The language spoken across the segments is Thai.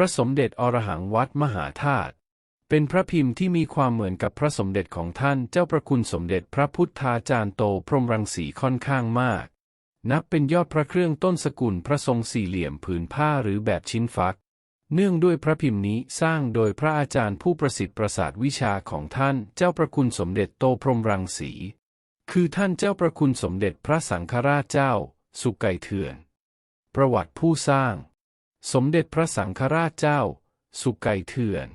ระสมเด็จอรหังวัดมหาธาตุเป็นพระพิมพ์ที่มีความเหมือนกับพระสมเด็จของท่านเจ้าประคุณสมเด็จพระพุทธาจารย์โตพรหมรังสีค่อนข้างมาก นับเป็นยอดพระเครื่องต้นสกุลพระทรงสี่เหลี่ยมผืนผ้าหรือแบบชิ้นฟัก เนื่องด้วยพระพิมพ์นี้สร้างโดยพระอาจารย์ผู้ประสิทธิ์ประสาทวิชาของท่านเจ้าประคุณสมเด็จโตพรหมรังสี คือท่านเจ้าประคุณสมเด็จพระสังฆราชเจ้า สุไก่เถื่อน ประวัติผู้สร้าง สมเด็จพระสังฆราชเจ้า สุไก่เถื่อน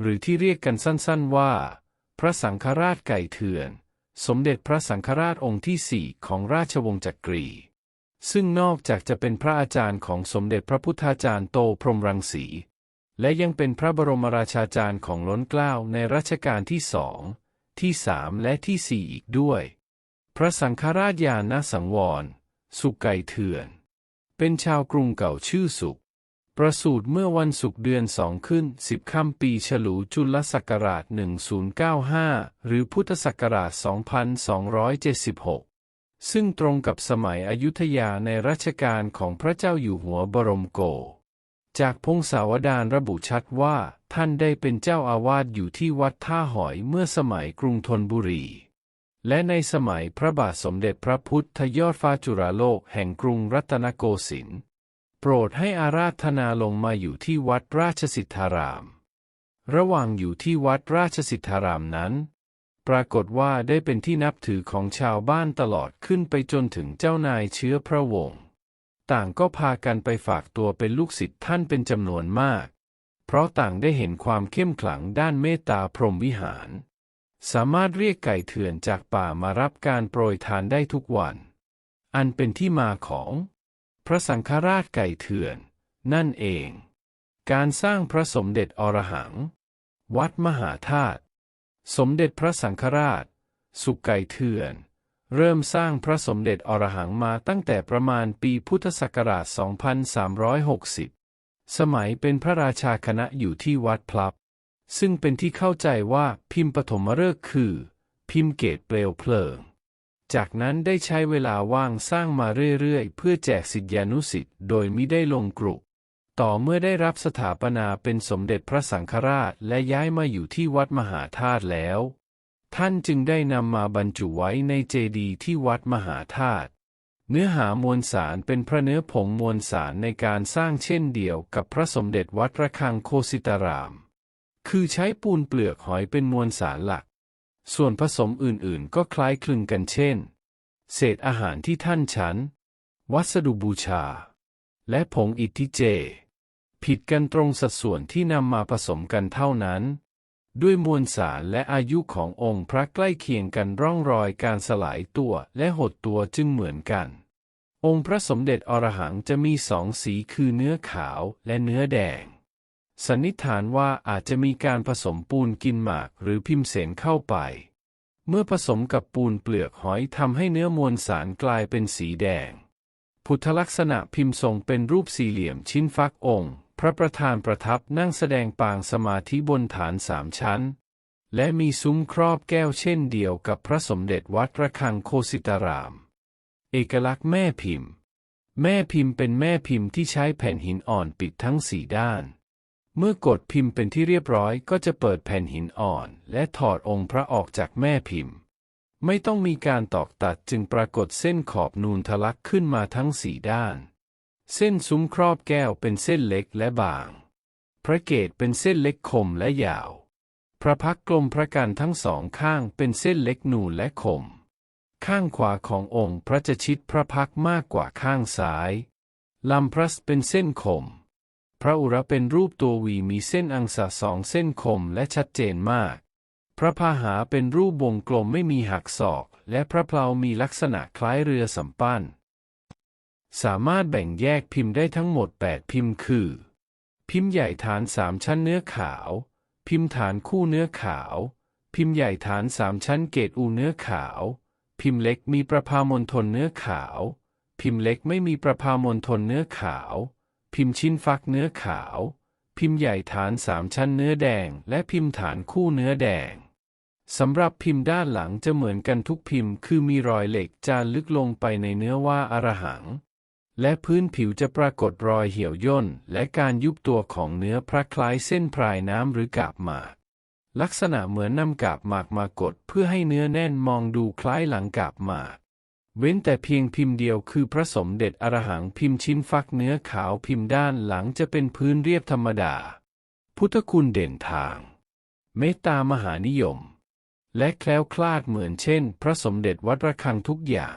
หรือที่เรียกกันสั้นๆว่า พระสังฆราชไก่เถื่อน สมเด็จพระสังฆราชองค์ที่สี่ของราชวงศ์จักรี ซึ่งนอกจากจะเป็นพระอาจารย์ของสมเด็จพระพุทธาจารย์โตพรหมรังสี และยังเป็นพระบรมราชาจารย์ของล้นเกล้าในรัชกาลที่สอง ที่สามและที่สี่อีกด้วย พระสังฆราชญาณสังวร สุไก่เถื่อน เป็นชาวกรุงเก่าชื่อสุข ประสูติเมื่อวันศุกร์เดือนสองขึ้นสิบค่ำปีฉลูจุลศักราช 1095 หรือพุทธศักราช 2276 ซึ่งตรงกับสมัยอยุธยาในรัชกาลของพระเจ้าอยู่หัวบรมโก จากพงศาวดารระบุชัดว่า ท่านได้เป็นเจ้าอาวาสอยู่ที่วัดท่าหอยเมื่อสมัยกรุงธนบุรี และในสมัยพระบาทสมเด็จพระพุทธยอดฟ้าจุฬาโลกแห่งกรุงรัตนโกสินทร์ รดให้อาราธนาลงมาอยู่ที่วัดราชสิทธาราม ระหว่างอยู่ที่วัดราชสิทธารามนั้น ปรากฏว่าได้เป็นที่นับถือของชาวบ้านตลอดขึ้นไปจนถึงเจ้านายเชื้อพระวงศ์ต่างก็พากันไปฝากตัวเป็นลูกศิษย์ท่านเป็นจำนวนมาก เพราะต่างได้เห็นความเข้มขลังด้านเมตตาพรหมวิหาร สามารถเรียกไก่เถื่อนจากป่ามารับการโปรยทานได้ทุกวัน อันเป็นที่มาของ พระสังฆราชไก่เถื่อน นั่นเอง การสร้างพระสมเด็จอรหัง วัดมหาธาตุสมเด็จพระสังฆราช สุไก่เถื่อน เริ่มสร้างพระสมเด็จอรหังมาตั้งแต่ประมาณปีพุทธศักราช 2360 สมัยเป็นพระราชาคณะอยู่ที่วัดพลับ ซึ่งเป็นที่เข้าใจว่าพิมพ์ปฐมฤกษ์คือ พิมพ์เกตเปลวเพลิง จากนั้นได้ใช้เวลาว่างสร้างมาเรื่อยๆ เพื่อแจกสิทธิานุสิทธิ์โดยมิได้ลงกรุต่อเมื่อได้รับสถาปนาเป็นสมเด็จพระสังฆราชและย้ายมาอยู่ที่วัดมหาธาตุแล้ว ท่านจึงได้นำมาบรรจุไว้ในเจดีย์ที่วัดมหาธาตุเนื้อหามวลสารเป็นพระเนื้อผงมวลสารในการสร้างเช่นเดียวกับพระสมเด็จวัดระฆังโคสิตาราม คือใช้ปูนเปลือกหอยเป็นมวลสารหลัก ส่วนผสมอื่นๆ ก็คล้ายคลึงกันเช่น เศษอาหารที่ท่านฉัน วัสดุบูชา และผงอิทธิเจ ผิดกันตรงสัดส่วนที่นำมาผสมกันเท่านั้น ด้วยมวลสารและอายุขององค์พระใกล้เคียงกันร่องรอยการสลายตัวและหดตัวจึงเหมือนกัน องค์พระสมเด็จอรหังจะมีสองสีคือเนื้อขาวและเนื้อแดง สันนิษฐานว่าอาจจะมีการผสมปูนกินหมากหรือพิมเสนเข้าไป เมื่อผสมกับปูนเปลือกหอยทำให้เนื้อมวลสารกลายเป็นสีแดง พุทธลักษณะพิมพ์ทรงเป็นรูปสี่เหลี่ยมชิ้นฟักองค์ พระประธานประทับนั่งแสดงปางสมาธิบนฐานสามชั้น และมีซุ้มครอบแก้วเช่นเดียวกับพระสมเด็จวัดระฆังโคสิตาราม เอกลักษณ์แม่พิมพ์ แม่พิมพ์เป็นแม่พิมพ์ที่ใช้แผ่นหินอ่อนปิดทั้งสี่ด้าน เมื่อกดพิมพ์เป็นที่เรียบร้อยก็จะเปิดแผ่นหินอ่อน และถอดองค์พระออกจากแม่พิมพ์ ไม่ต้องมีการตอกตัดจึงปรากฏเส้นขอบนูนทะลักขึ้นมาทั้งสี่ด้าน เส้นซุ้มครอบแก้วเป็นเส้นเล็กและบาง พระเกศเป็นเส้นเล็กคมและยาว พระพักกลมพระกันทั้งสองข้างเป็นเส้นเล็กนูนและคม ข้างขวาขององค์พระจะชิดพระพักมากกว่าข้างซ้ายลำพระเป็นเส้นคม ระอุระเป็นรูปตัววีมีเส้นอังสะสองเส้นคมและชัดเจนมาก พระพาหาเป็นรูปวงกลมไม่มีหักศอก และพระเพลามีลักษณะคล้ายเรือสำปั้น สามารถแบ่งแยกพิมพ์ได้ทั้งหมด 8 พิมพ์คือ พิมพ์ใหญ่ฐานสามชั้นเนื้อขาว พิมพ์ฐานคู่เนื้อขาว พิมพ์ใหญ่ฐานสามชั้นเกตอูเนื้อขาว พิมพ์เล็กมีประพามณฑลเนื้อขาว พิมพ์เล็กไม่มีประพามณฑลเนื้อขาว พิมพ์ชิ้นฟักเนื้อขาว พิมพ์ใหญ่ฐานสามชั้นเนื้อแดง และพิมพ์ฐานคู่เนื้อแดงสำหรับพิมพ์ด้านหลังจะเหมือนกันทุกพิมพ์ คือมีรอยเหล็กจารึกลงไปในเนื้อว่าอรหัง และพื้นผิวจะปรากฏรอยเหี่ยวย่น และการยุบตัวของเนื้อพระคล้ายเส้นพรายน้ำหรือกาบหมาก ลักษณะเหมือนนำกาบหมากมากดเพื่อให้เนื้อแน่นมองดูคล้ายหลังกาบหมาก เว้นแต่เพียงพิมพ์เดียวคือพระสมเด็จอรหังพิมพ์ชิ้นฟักเนื้อขาวพิมพ์ด้านหลังจะเป็นพื้นเรียบธรรมดา พุทธคุณเด่นทาง เมตตามหานิยม และแคล้วคลาดเหมือนเช่น พระสมเด็จวัดระฆังทุกอย่าง